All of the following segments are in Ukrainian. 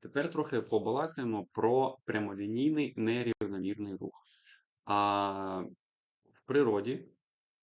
Тепер трохи побалакаємо про прямолінійний нерівномірний рух. А, в природі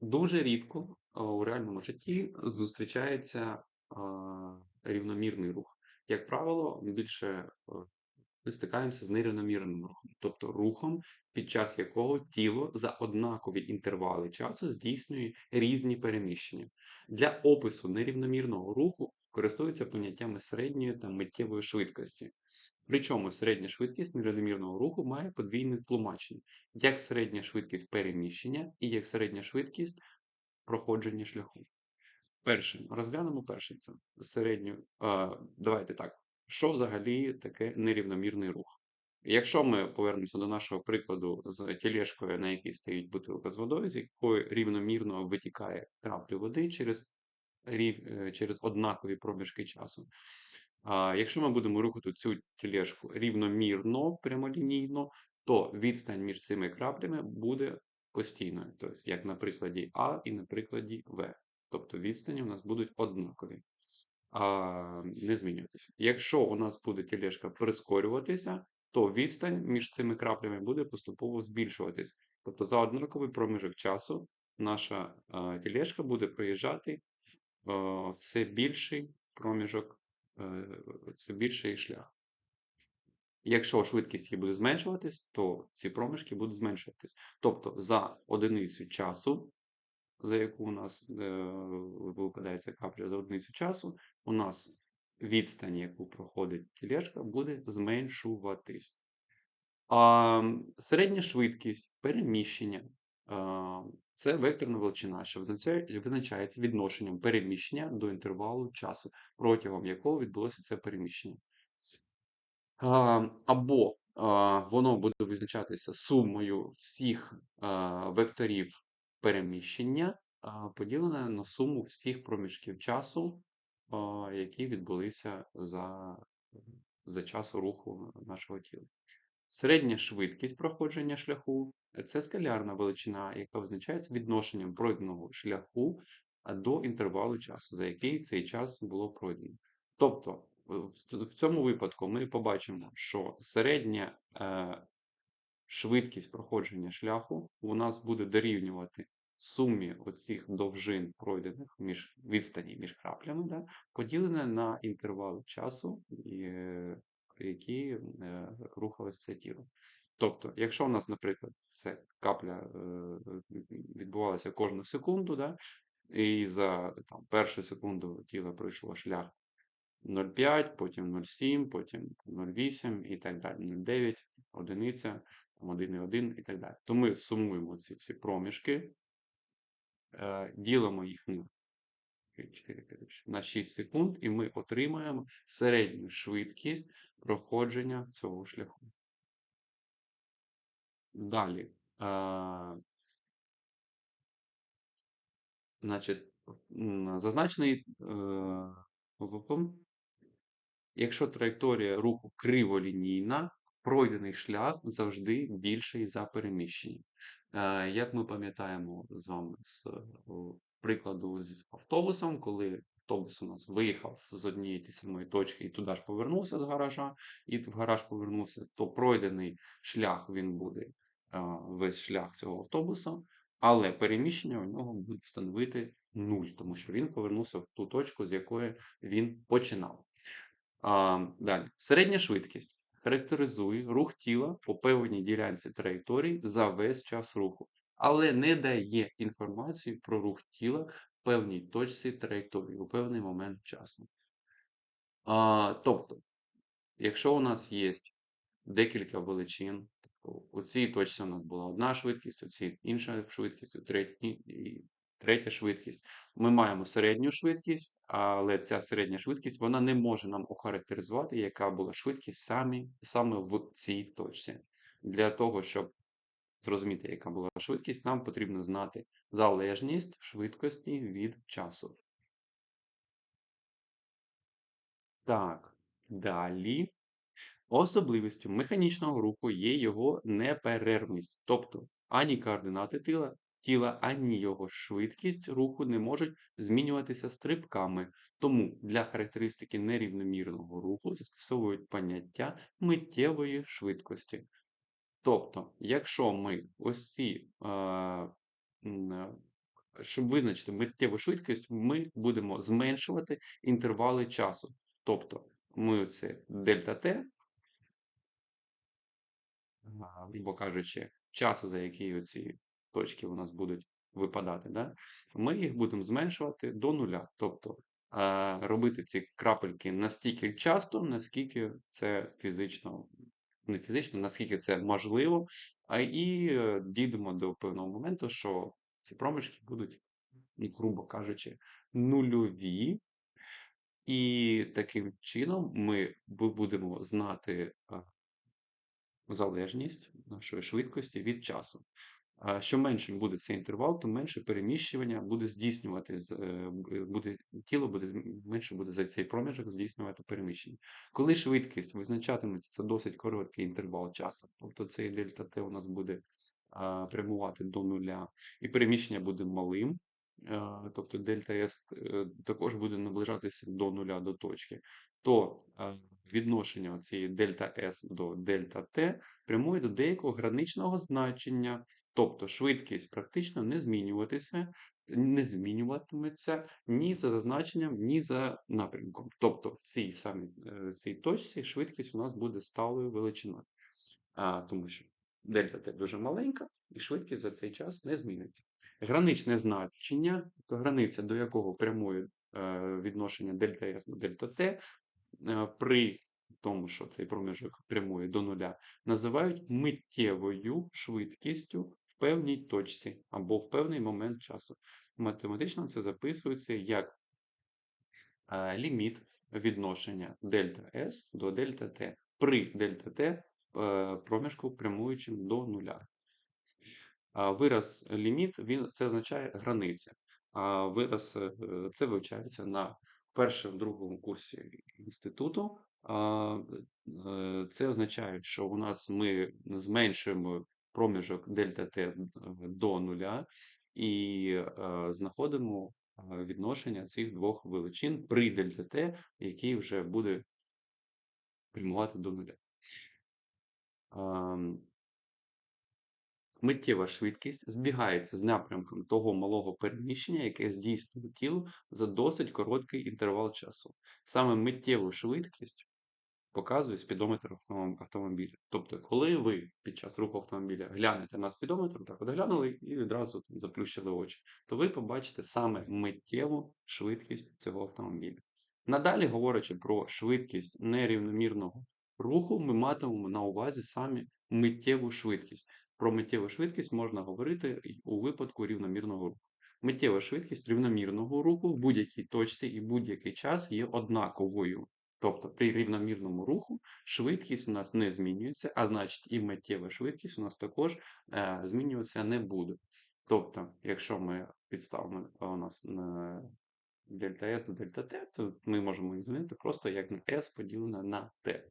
дуже рідко у реальному житті зустрічається рівномірний рух. Як правило, більше ми стикаємося з нерівномірним рухом, тобто рухом, під час якого тіло за однакові інтервали часу здійснює різні переміщення. Для опису нерівномірного руху користуються поняттями середньої та миттєвої швидкості. Причому середня швидкість нерівномірного руху має подвійне тлумачення, як середня швидкість переміщення і як середня швидкість проходження шляху. Перше, розглянемо перше це середню. А, давайте так. Що взагалі таке нерівномірний рух? Якщо ми повернемося до нашого прикладу з тілешкою, на якій стоїть бутилка з водою, з якої рівномірно витікає краплі води через, рів, е, через однакові проміжки часу. А, якщо ми будемо рухати цю тілешку рівномірно, прямолінійно, то відстань між цими краплями буде постійною. Тобто, як на прикладі А і на прикладі В. Тобто відстані у нас будуть однакові, а не змінюватися. Якщо у нас буде тілешка прискорюватися, то відстань між цими краплями буде поступово збільшуватись. Тобто за однаковий проміжок часу наша тілешка буде проїжджати все більший проміжок, е, все більший шлях. Якщо швидкість буде зменшуватись, то ці проміжки будуть зменшуватись. Тобто за одиницю часу, за яку у нас е, випадається капля за одиницю часу, у нас відстань, яку проходить тілешка, буде зменшуватись. А середня швидкість переміщення це векторна величина, що визначається відношенням переміщення до інтервалу часу, протягом якого відбулося це переміщення. Або воно буде визначатися сумою всіх векторів переміщення, поділене на суму всіх проміжків часу, які відбулися за, за час руху нашого тіла. Середня швидкість проходження шляху це скалярна величина, яка визначається відношенням пройденого шляху до інтервалу часу, за який цей час було пройдено. Тобто, в цьому випадку ми побачимо, що середня е, швидкість проходження шляху у нас буде дорівнювати сумі оцих довжин пройдених між відстані між краплями, да, поділене на інтервал часу, е, які е, рухалось це тіло. Тобто, якщо у нас, наприклад, це капля е, відбувалася кожну секунду, да, і за там, першу секунду тіло пройшло шлях 0,5, потім 0,7, потім 0,8 і так далі, 0,9, одиниця, там 1,1 і так далі. То ми сумуємо ці всі проміжки, е, ділимо їх на 4, 5, на 6 секунд, і ми отримаємо середню швидкість проходження цього шляху. Далі. е, Значить, зазначений е, якщо траєкторія руху криволінійна, пройдений шлях завжди більший за переміщення. Е, Як ми пам'ятаємо з вами з е, прикладу з автобусом, коли автобус у нас виїхав з однієї ті самої точки і туди ж повернувся з гаража, і в гараж повернувся, то пройдений шлях він буде весь шлях цього автобуса, але переміщення у нього буде становити нуль, тому що він повернувся в ту точку, з якої він починав. А, далі. Середня швидкість характеризує рух тіла по певній ділянці траєкторії за весь час руху, але не дає інформації про рух тіла в певній точці траєкторії у певний момент часу. А, тобто, якщо у нас є декілька величин, у цій точці у нас була одна швидкість, у цій інша швидкість, у третій і третя швидкість. Ми маємо середню швидкість, але ця середня швидкість вона не може нам охарактеризувати, яка була швидкість самі, саме в цій точці. Для того, щоб зрозуміти, яка була швидкість, нам потрібно знати залежність швидкості від часу. Так, далі. Особливістю механічного руху є його неперервність, тобто ані координати тіла, тіла, ані його швидкість руху не можуть змінюватися стрибками. Тому для характеристики нерівномірного руху застосовують поняття миттєвої швидкості. Тобто, якщо ми ось е, щоб визначити миттєву швидкість, ми будемо зменшувати інтервали часу. Тобто, ми це дельта Т, грубо кажучи, час, за який оці точки у нас будуть випадати, да? ми їх будемо зменшувати до нуля. Тобто е, робити ці крапельки настільки часто, наскільки це фізично, не фізично, наскільки це можливо, а і е, дійдемо до певного моменту, що ці проміжки будуть, ну, грубо кажучи, нульові. І таким чином ми будемо знати е, залежність нашої швидкості від часу. Що меншим буде цей інтервал, то менше переміщування буде здійснювати е, буде тіло буде менше буде за цей проміжок здійснювати переміщення. Коли швидкість визначатиметься за досить короткий інтервал часу, тобто цей дельта Т у нас буде а, прямувати до нуля, і переміщення буде малим, а, тобто дельта С е, також буде наближатися до нуля до точки, то а, відношення цієї дельта С до дельта Т прямує до деякого граничного значення. Тобто швидкість практично не змінюватися, не змінюватиметься ні за зазначенням, ні за напрямком. Тобто в цій самій е, цій точці швидкість у нас буде сталою величиною, а, тому що дельта Т дуже маленька, і швидкість за цей час не зміниться. Граничне значення, границя, до якого прямує е, відношення дельта С до дельта Т, при тому, що цей проміжок прямує до нуля, називають миттєвою швидкістю в певній точці або в певний момент часу. Математично це записується як е, ліміт відношення дельта S до дельта T при дельта T е, проміжку прямуючим до нуля. Вираз ліміт він це означає границя. А вираз е, це вивчається на першому другому курсі інституту. Е, Це означає, що у нас ми зменшуємо проміжок дельта Т до нуля і е, знаходимо е, відношення цих двох величин при дельта Т, який вже буде прямувати до нуля. Миттєва швидкість збігається з напрямком того малого переміщення, яке здійснює тіло за досить короткий інтервал часу. Саме миттєву швидкість показує спідометр автомобіля. Тобто, коли ви під час руху автомобіля глянете на спідометр, так от глянули і відразу там заплющили очі, то ви побачите саме миттєву швидкість цього автомобіля. Надалі, говорячи про швидкість нерівномірного руху, ми матимемо на увазі саме миттєву швидкість. Про миттєву швидкість можна говорити у випадку рівномірного руху. Миттєва швидкість рівномірного руху в будь-якій точці і будь-який час є однаковою. Тобто при рівномірному руху швидкість у нас не змінюється, а значить і миттєва швидкість у нас також е, змінюватися не буде. Тобто, якщо ми підставимо е, у нас на дельта S до дельта T, то ми можемо їх замінити просто як на S поділене на T.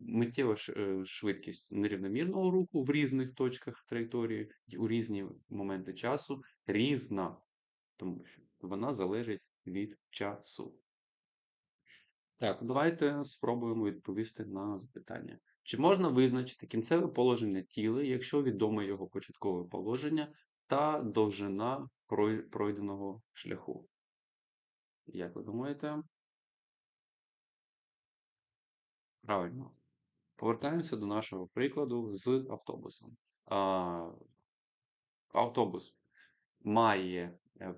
Миттєва е, швидкість нерівномірного руху в різних точках траєкторії у різні моменти часу різна, тому що вона залежить від часу. Так, давайте спробуємо відповісти на запитання. Чи можна визначити кінцеве положення тіла, якщо відоме його початкове положення та довжина пройденого шляху? Як ви думаєте? Правильно. Повертаємося до нашого прикладу з автобусом. А, автобус має е,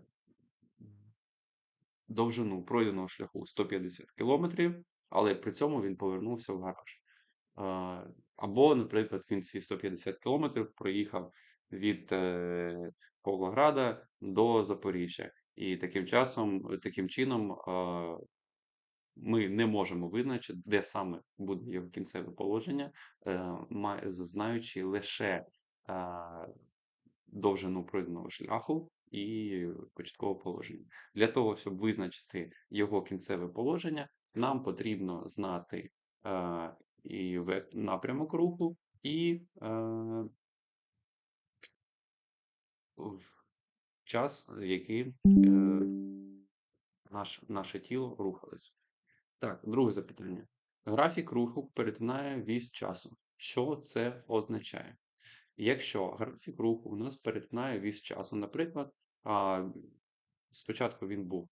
довжину пройденого шляху 150 км, але при цьому він повернувся в гараж. А, Або, наприклад, він ці 150 км проїхав від е, Павлограда до Запоріжжя. І таким часом, таким чином, ми не можемо визначити, де саме буде його кінцеве положення, е, знаючи лише довжину пройденого шляху і початкове положення. Для того, щоб визначити його кінцеве положення, нам потрібно знати е, і напрямок руху, і е, в час, який е, наш, наше тіло рухалось. Так, друге запитання. Графік руху перетинає вісь часу. Що це означає? Якщо графік руху у нас перетинає вісь часу, наприклад, а, спочатку він був е,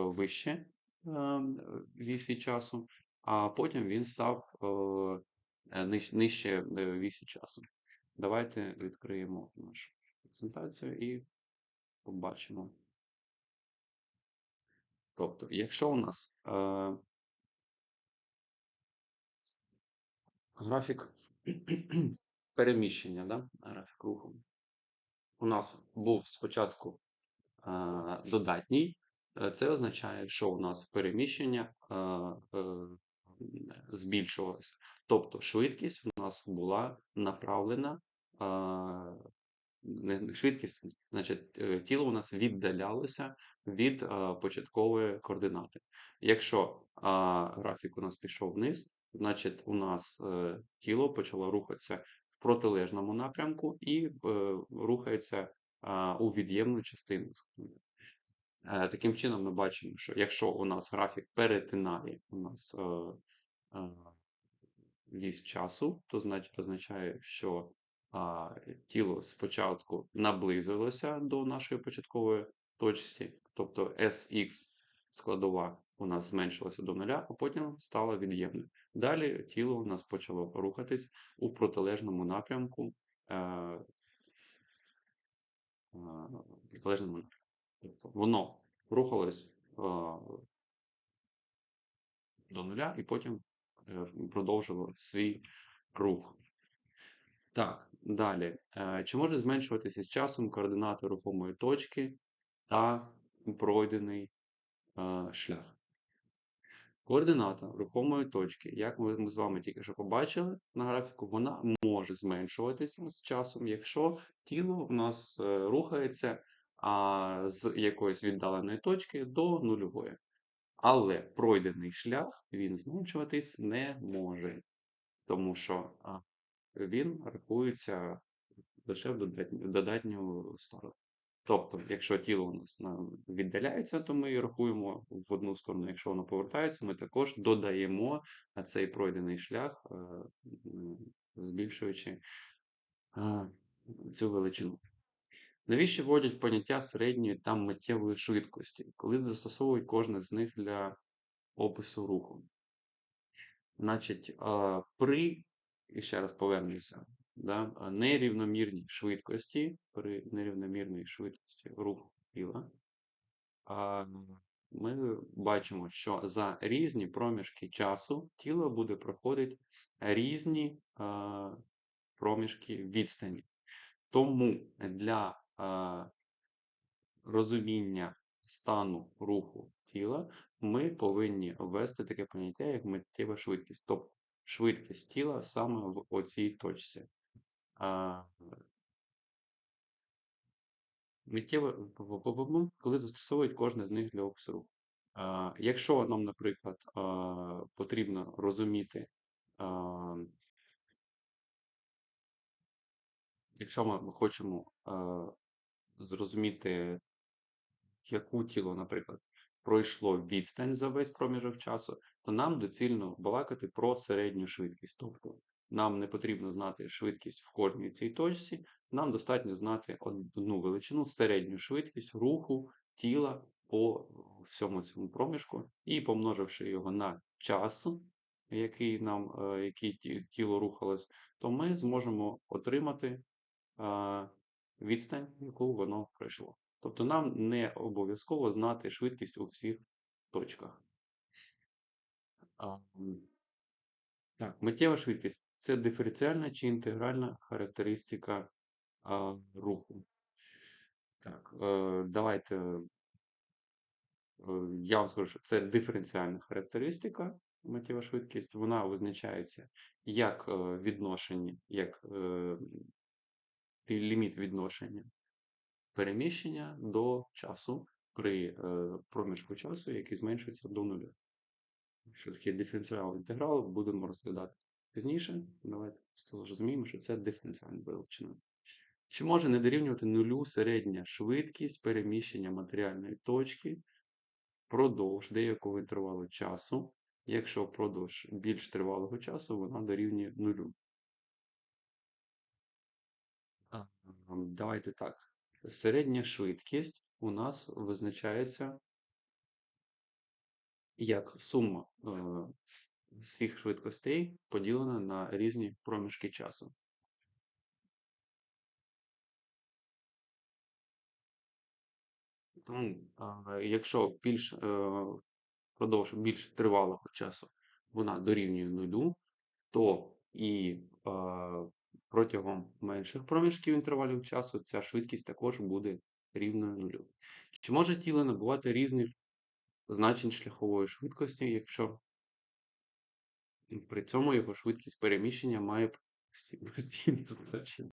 вище е, вісі часу, а потім він став е, нижче вісі часу. Давайте відкриємо нашу презентацію і побачимо. Тобто, якщо у нас графік переміщення, да? графік руху, у нас був спочатку е, додатній, е, це означає, що у нас переміщення е, е, збільшувалося. Тобто швидкість у нас була направлена, е, швидкість, значить, е, тіло у нас віддалялося від е, початкової координати. Якщо а, графік у нас пішов вниз, значить у нас е, тіло почало рухатися в протилежному напрямку і е, рухається у від'ємну частину. Е, Таким чином, ми бачимо, що якщо у нас графік перетинає у нас вісь часу, то значить означає, що а, тіло спочатку наблизилося до нашої початкової точці, тобто SX складова у нас зменшилася до нуля, а потім стала від'ємною. Далі тіло у нас почало рухатись у протилежному напрямку. Е, е, протилежному напрямку. Тобто воно рухалось е, до нуля і потім е, продовжило свій рух. Так, далі. Е, Чи може зменшуватися з часом координати рухомої точки та пройдений е, шлях? Координата рухомої точки, як ми, з вами тільки що побачили на графіку, вона може зменшуватися з часом, якщо тіло у нас е, рухається а, з якоїсь віддаленої точки до нульової. Але пройдений шлях він зменшуватись не може, тому що він рахується лише в в додатню сторону. Тобто, якщо тіло у нас віддаляється, то ми рахуємо в одну сторону. Якщо воно повертається, ми також додаємо цей пройдений шлях, е, збільшуючи цю величину. Навіщо вводять поняття середньої та миттєвої швидкості, коли застосовують кожне з них для опису руху? Значить, при, і ще раз повернуся, да, нерівномірній швидкості, при нерівномірній швидкості руху тіла, ми бачимо, що за різні проміжки часу тіло буде проходити різні проміжки відстані. Тому для розуміння стану руху тіла ми повинні ввести таке поняття, як миттєва швидкість, тобто швидкість тіла саме в оцій точці. А, Миттєва, коли застосовують кожне з них для опису руху. Якщо нам, наприклад, потрібно розуміти, якщо ми хочемо зрозуміти, яку тіло, наприклад, пройшло відстань за весь проміжок часу, то нам доцільно балакати про середню швидкість. Тобто нам не потрібно знати швидкість в кожній цій точці, нам достатньо знати одну величину, середню швидкість руху тіла по всьому цьому проміжку, і помноживши його на час, який нам е, який тіло рухалось, то ми зможемо отримати е, відстань, яку воно пройшло. Тобто нам не обов'язково знати швидкість у всіх точках. Так, миттєва швидкість це диференціальна чи інтегральна характеристика а, руху. Так, е, давайте е, я вам скажу, що це диференціальна характеристика, миттєва швидкість. Вона визначається як е, відношення, як е, ліміт відношення переміщення до часу при е, проміжку часу, який зменшується до нуля. Що таке диференціал інтеграл, будемо розглядати пізніше. Давайте просто зрозуміємо, що це диференціальна величина. Чи може не дорівнювати нулю середня швидкість переміщення матеріальної точки впродовж деякого тривалого часу, якщо впродовж більш тривалого часу вона дорівнює нулю? Давайте так. Середня швидкість у нас визначається як сума е, всіх швидкостей поділена на різні проміжки часу. Тому, якщо більш е, впродовж більш тривалого часу вона дорівнює нулю, то і протягом менших проміжків інтервалів часу ця швидкість також буде рівною нулю. Чи може тіло набувати різних значень шляхової швидкості, якщо при цьому його швидкість переміщення має постійне значення?